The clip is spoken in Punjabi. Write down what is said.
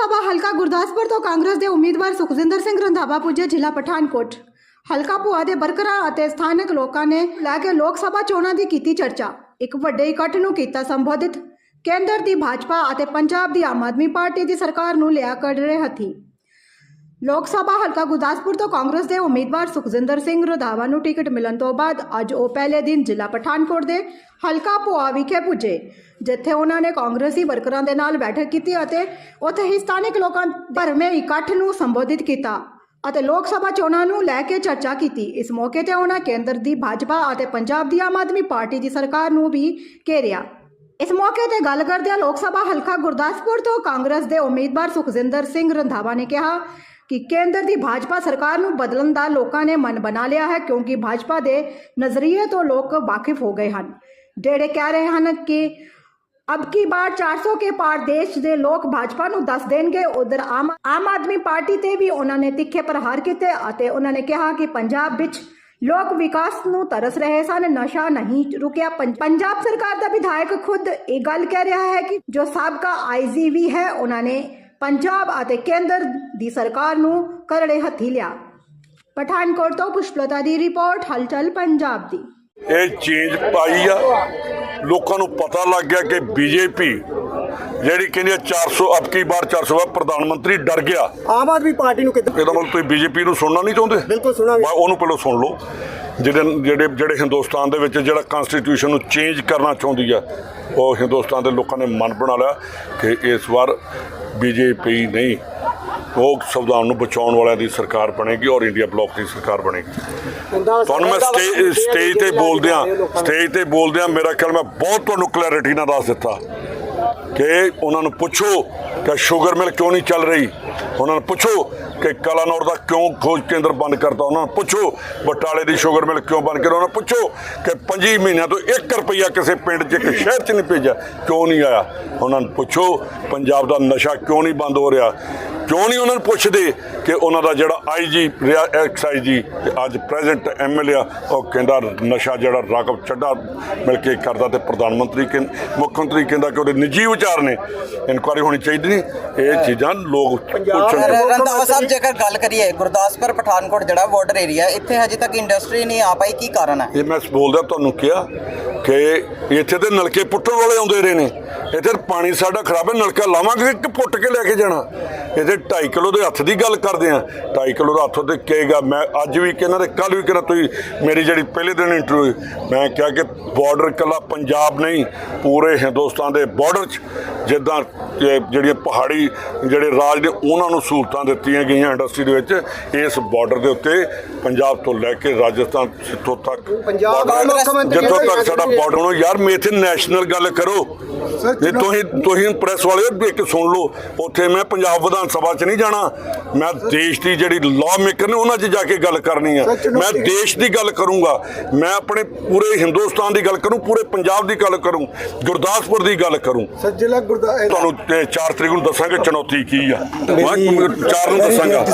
ਸਭਾ ਹਲਕਾ ਗੁਰਦਾਸਪੁਰ ਤੋਂ ਕਾਂਗਰਸ ਦੇ ਉਮੀਦਵਾਰ ਸੁਖਜਿੰਦਰ ਸਿੰਘ ਰੰਧਾਵਾ ਪੁੱਜੇ ਜ਼ਿਲ੍ਹਾ ਪਠਾਨਕੋਟ ਹਲਕਾ ਭੂਆ ਦੇ ਵਰਕਰਾਂ ਅਤੇ ਸਥਾਨਕ ਲੋਕਾਂ ਨੇ ਲੈ ਕੇ ਲੋਕ ਸਭਾ ਚੋਣਾਂ ਦੀ ਕੀਤੀ ਚਰਚਾ ਇੱਕ ਵੱਡੇ ਇਕੱਠ ਨੂੰ ਕੀਤਾ ਸੰਬੋਧਿਤ ਕੇਂਦਰ ਦੀ ਭਾਜਪਾ ਅਤੇ ਪੰਜਾਬ ਦੀ ਆਮ ਆਦਮੀ ਪਾਰਟੀ ਦੀ ਸਰਕਾਰ ਨੂੰ ਲਿਆ ਕਰ ਰਹੇ ਹੱਥੀ ਲੋਕ ਸਭਾ ਹਲਕਾ ਗੁਰਦਾਸਪੁਰ ਤੋਂ ਕਾਂਗਰਸ ਦੇ ਉਮੀਦਵਾਰ ਸੁਖਜਿੰਦਰ ਸਿੰਘ ਰੰਧਾਵਾ ਨੂੰ ਟਿਕਟ ਮਿਲਣ ਤੋਂ ਬਾਅਦ ਅੱਜ ਉਹ ਪਹਿਲੇ ਦਿਨ ਜ਼ਿਲ੍ਹਾ ਪਠਾਨਕੋਟ ਦੇ ਹਲਕਾ ਭੁਆ ਵਿਖੇ ਪੁੱਜੇ ਜਿੱਥੇ ਉਹਨਾਂ ਨੇ ਕਾਂਗਰਸੀ ਵਰਕਰਾਂ ਦੇ ਨਾਲ ਬੈਠਕ ਕੀਤੀ ਅਤੇ ਉੱਥੇ ਹੀ ਸਥਾਨਕ ਲੋਕਾਂ ਭਰਵੇਂ ਇਕੱਠ ਨੂੰ ਸੰਬੋਧਿਤ ਕੀਤਾ ਅਤੇ ਲੋਕ ਸਭਾ ਚੋਣਾਂ ਨੂੰ ਲੈ ਕੇ ਚਰਚਾ ਕੀਤੀ ਇਸ ਮੌਕੇ ਤੇ ਉਹਨਾਂ ਕੇਂਦਰ ਦੀ ਭਾਜਪਾ ਅਤੇ ਪੰਜਾਬ ਦੀ ਆਮ ਆਦਮੀ ਪਾਰਟੀ ਦੀ ਸਰਕਾਰ ਨੂੰ ਵੀ ਘੇਰਿਆ ਇਸ ਮੌਕੇ ਤੇ ਗੱਲ ਕਰਦਿਆਂ ਲੋਕ ਸਭਾ ਹਲਕਾ ਗੁਰਦਾਸਪੁਰ ਤੋਂ ਕਾਂਗਰਸ ਦੇ ਉਮੀਦਵਾਰ ਸੁਖਜਿੰਦਰ ਸਿੰਘ ਰੰਧਾਵਾ ਨੇ ਕਿਹਾ ਕਿ ਕੇਂਦਰ ਦੀ ਭਾਜਪਾ ਸਰਕਾਰ ਨੂੰ ਬਦਲਣ ਦਾ ਲੋਕਾਂ ਨੇ ਮਨ ਬਣਾ ਲਿਆ ਹੈ, ਕਿਉਂਕਿ ਭਾਜਪਾ ਦੇ ਨਜ਼ਰੀਏ ਤੋਂ ਲੋਕ ਵਾਕਿਫ ਹੋ ਗਏ ਹਨ। ਜਿਹੜੇ ਕਹਿ ਰਹੇ ਹਨ ਕਿ ਅਬ ਕੀ ਬਾਰ 400 ਕੇ ਪਾਰ ਦੇਸ਼ ਦੇ ਲੋਕ ਭਾਜਪਾ ਨੂੰ ਦੱਸ ਦੇਣਗੇ, ਉਧਰ ਆਮ ਆਮ ਆਦਮੀ ਪਾਰਟੀ ਤੇ ਵੀ ਉਹਨਾਂ ਨੇ ਤਿੱਖੇ ਪ੍ਰਹਾਰ ਕੀਤੇ ਅਤੇ ਉਹਨਾਂ ਨੇ ਕਿਹਾ ਕਿ ਪੰਜਾਬ ਵਿੱਚ ਲੋਕ ਵਿਕਾਸ ਨੂੰ ਤਰਸ ਰਹੇ ਸਨ, ਨਸ਼ਾ ਨਹੀਂ ਰੁਕਿਆ। ਪੰਜਾਬ ਸਰਕਾਰ ਦਾ ਵਿਧਾਇਕ ਖੁਦ ਇਹ ਗੱਲ ਕਹਿ ਰਿਹਾ ਹੈ ਕਿ ਜੋ ਸਾਬਕਾ ਆਈਜੀ ਵੀ ਹੈ, ਉਹਨਾਂ ਨੇ ਪੰਜਾਬ ਅਤੇ ਕੇਂਦਰ ਦੀ ਸਰਕਾਰ ਨੂੰ ਕਰੜੇ ਹੱਥੀ ਲਿਆ। ਪਠਾਨਕੋਟ ਤੋਂ ਪੁਸ਼ਪਲਤਾ ਦੀ ਰਿਪੋਰਟ ਹਲਚਲ ਪੰਜਾਬ ਦੀ। ਇਹ ਚੇਂਜ ਪਾਈ ਆ। ਲੋਕਾਂ ਨੂੰ ਪਤਾ ਲੱਗ ਗਿਆ ਕਿ ਬੀਜੇਪੀ ਜਿਹੜੀ ਕਹਿੰਦੀ ਆ 400 ਅਬ ਕੀ ਬਾਰ 400 ਆ ਪ੍ਰਧਾਨ ਮੰਤਰੀ ਡਰ ਗਿਆ। ਆਮ ਆਦਮੀ ਪਾਰਟੀ ਨੂੰ ਕਿੱਦਾਂ ਇਹਦਾ ਮਤਲਬ ਤੁਸੀਂ ਬੀਜੇਪੀ ਨੂੰ ਸੁਣਨਾ ਨਹੀਂ ਚਾਹੁੰਦੇ? ਬਿਲਕੁਲ ਸੁਣਾਂਗੇ। ਬਾ- ਉਹਨੂੰ ਪਹਿਲਾਂ ਸੁਣ ਲਓ। ਜਿਹੜੇ ਜਿਹੜੇ ਜਿਹੜੇ ਹਿੰਦੁਸਤਾਨ ਦੇ ਵਿੱਚ ਜਿਹੜਾ ਕਨਸਟੀਟਿਊਸ਼ਨ ਨੂੰ ਚੇਂਜ ਕਰਨਾ ਚਾਹੁੰਦੀ ਆ ਉਹ ਹਿੰਦੁਸਤਾਨ ਦੇ ਲੋਕਾਂ ਨੇ ਮਨ ਬਣਾ ਲਿਆ ਕਿ ਇਸ ਵਾਰ ਬੀਜੇਪੀ ਨਹੀਂ ਉਹ ਸੰਵਿਧਾਨ ਨੂੰ ਬਚਾਉਣ ਵਾਲਿਆਂ ਦੀ ਸਰਕਾਰ ਬਣੇਗੀ ਔਰ ਇੰਡੀਆ ਬਲੌਕ ਦੀ ਸਰਕਾਰ ਬਣੇਗੀ। ਤੁਹਾਨੂੰ ਮੈਂ ਸਟੇਜ ਸਟੇਜ ਤੇ ਬੋਲਦਿਆਂ ਸਟੇਜ ਤੇ ਬੋਲਦਿਆਂ ਮੇਰਾ ਖਿਆਲ ਮੈਂ ਬਹੁਤ ਤੁਹਾਨੂੰ ਕਲੈਰਿਟੀ ਨਾਲ ਦੱਸ ਦਿੱਤਾ। ਕਿ ਉਹਨਾਂ ਨੂੰ ਪੁੱਛੋ ਕਿ ਸ਼ੂਗਰ ਮਿਲ ਕਿਉਂ ਨਹੀਂ ਚੱਲ ਰਹੀ? ਉਹਨਾਂ ਨੂੰ ਪੁੱਛੋ ਕਿ ਕਲਾਨੌਰ ਦਾ ਕਿਉਂ ਖੋਜ ਕੇਂਦਰ ਬੰਦ ਕਰਤਾ? ਉਹਨਾਂ ਨੂੰ ਪੁੱਛੋ, ਬਟਾਲੇ ਦੀ ਸ਼ੂਗਰ ਮਿਲ ਕਿਉਂ ਬੰਦ ਕਰ ਉਹਨਾਂ ਨੂੰ ਪੁੱਛੋ ਕਿ 5 ਮਹੀਨਿਆਂ ਤੋਂ 1 ਰੁਪਈਆ ਕਿਸੇ ਪਿੰਡ 'ਚ ਇੱਕ ਸ਼ਹਿਰ 'ਚ ਨਹੀਂ ਭੇਜਿਆ, ਕਿਉਂ ਨਹੀਂ ਆਇਆ? ਉਹਨਾਂ ਨੂੰ ਪੁੱਛੋ, ਪੰਜਾਬ ਦਾ ਨਸ਼ਾ ਕਿਉਂ ਨਹੀਂ ਬੰਦ ਹੋ ਰਿਹਾ? ਕਿਉਂ ਨਹੀਂ ਉਹਨਾਂ ਨੂੰ ਪੁੱਛਦੇ ਕਿ ਉਹਨਾਂ ਦਾ ਜਿਹੜਾ ਆਈਜੀ ਰਿਹਾ ਐਕਸ ਆਈਜੀ ਤੇ ਅੱਜ ਪ੍ਰੈਜ਼ੈਂਟ ਐਮਐਲਏ ਆ ਉਹ ਕਹਿੰਦਾ ਨਸ਼ਾ ਜਿਹੜਾ ਰਾਘਵ ਚੱਡਾ ਮਿਲ ਕੇ ਕਰਦਾ ਤੇ ਪ੍ਰਧਾਨ ਮੰਤਰੀ ਕਹਿੰ ਮੁੱਖ ਮੰਤਰੀ ਕਹਿੰਦਾ ਕਿ ਉਹਦੇ ਨਿੱਜੀ ਵਿਚਾਰ ਨੇ ਇਨਕੁਆਰੀ ਹੋਣੀ ਚਾਹੀਦੀ ਨਹੀਂ ਇਹ ਚੀਜ਼ਾਂ ਲੋਕ ਪੁੱਛਣ ਰੰਧਾਵਾ ਸਾਹਿਬ ਜੇਕਰ ਗੱਲ ਕਰੀਏ ਗੁਰਦਾਸਪੁਰ ਪਠਾਨਕੋਟ ਜਿਹੜਾ ਬਾਰਡਰ ਏਰੀਆ ਇੱਥੇ ਹਜੇ ਤੱਕ ਇੰਡਸਟਰੀ ਨਹੀਂ ਆ ਪਾਈ ਕੀ ਕਾਰਨ ਹੈ? ਇਹ ਮੈਂ ਬੋਲਦਾ ਤੁਹਾਨੂੰ ਕਿਹਾ ਕਿ ਇੱਥੇ ਤੇ ਨਲਕੇ ਪੁੱਟਣ ਵਾਲੇ ਆਉਂਦੇ ਰਹੇ ਨੇ ਇੱਥੇ ਪਾਣੀ ਸਾਡਾ ਖਰਾਬ ਹੈ ਨਲਕਾ ਲਾਵਾਂਗੇ ਕਿ ਪੁੱਟ ਕੇ ਲੈ ਕੇ ਜਾਣਾ ਇੱਥੇ 2.5 ਕਿਲੋ ਦੇ ਹੱਥ ਦੀ ਗੱਲ ਕਰਦੇ ਆ 2.5 ਕਿਲੋ ਦਾ ਹੱਥ ਤੇ ਕਹੇਗਾ ਮੈਂ ਅੱਜ ਵੀ ਕਹਿੰਦਾ ਤੇ ਕੱਲ ਵੀ ਕਹਿੰਦਾ ਤੁਸੀਂ ਮੇਰੀ ਜਿਹੜੀ ਪਹਿਲੇ ਦਿਨ ਇੰਟਰਵਿਊ ਮੈਂ ਕਿਹਾ ਕਿ ਬਾਰਡਰ ਇਕੱਲਾ ਪੰਜਾਬ ਨਹੀਂ ਪੂਰੇ ਹਿੰਦੁਸਤਾਨ ਦੇ ਬਾਰਡਰ 'ਚ ਜਿੱਦਾਂ ਜਿਹੜੀਆਂ ਪਹਾੜੀ ਜਿਹੜੇ ਰਾਜ ਨੇ ਉਹਨਾਂ ਨੂੰ ਸਹੂਲਤਾਂ ਦਿੱਤੀਆਂ ਗਈਆਂ ਇੰਡਸਟਰੀ ਦੇ ਵਿੱਚ ਇਸ ਬਾਰਡਰ ਦੇ ਉੱਤੇ ਪੰਜਾਬ ਤੋਂ ਲੈ ਕੇ ਰਾਜਸਥਾਨ ਜਿੱਥੋਂ ਤੱਕ ਪੰਜਾਬ ਦਾ border ਹੈ, ਮੁੱਖ ਮੰਤਰੀ ਜਿੱਥੋਂ ਤੱਕ ਸਾਡਾ। ਬਾਰਡਰ ਨੂੰ ਯਾਰ ਮੈਂ ਇੱਥੇ ਨੈਸ਼ਨਲ ਗੱਲ ਕਰੋ। ਜੇ ਤੁਸੀਂ ਤੁਸੀਂ ਪ੍ਰੈਸ ਵਾਲੇ ਇੱਕ ਸੁਣ ਲਓ। ਉੱਥੇ ਮੈਂ ਪੰਜਾਬ ਵਿਧਾਨ ਸਭਾ 'ਚ ਨਹੀਂ ਜਾਣਾ। ਮੈਂ ਦੇਸ਼ ਦੀ ਜਿਹੜੀ ਲਾਅ ਮੇਕਰ ਨੇ ਉਹਨਾਂ 'ਚ ਜਾ ਕੇ ਗੱਲ ਕਰਨੀ ਆ। ਮੈਂ ਦੇਸ਼ ਦੀ ਗੱਲ ਕਰੂੰਗਾ। ਮੈਂ ਆਪਣੇ ਪੂਰੇ ਹਿੰਦੁਸਤਾਨ ਦੀ ਗੱਲ ਕਰੂੰ ਪੂਰੇ ਪੰਜਾਬ ਦੀ ਗੱਲ ਕਰੂੰ ਗੁਰਦਾਸਪੁਰ ਦੀ ਗੱਲ ਕਰੂੰ। ਸੱਜਲਾ ਗੁਰਦਾ ਤੁਹਾਨੂੰ 4 ਤਰੀਕ ਨੂੰ ਦੱਸਾਂਗੇ ਚੁਣੌਤੀ ਕੀ ਆ। ਮੈਂ 4 ਨੂੰ ਦੱਸਾਂਗਾ।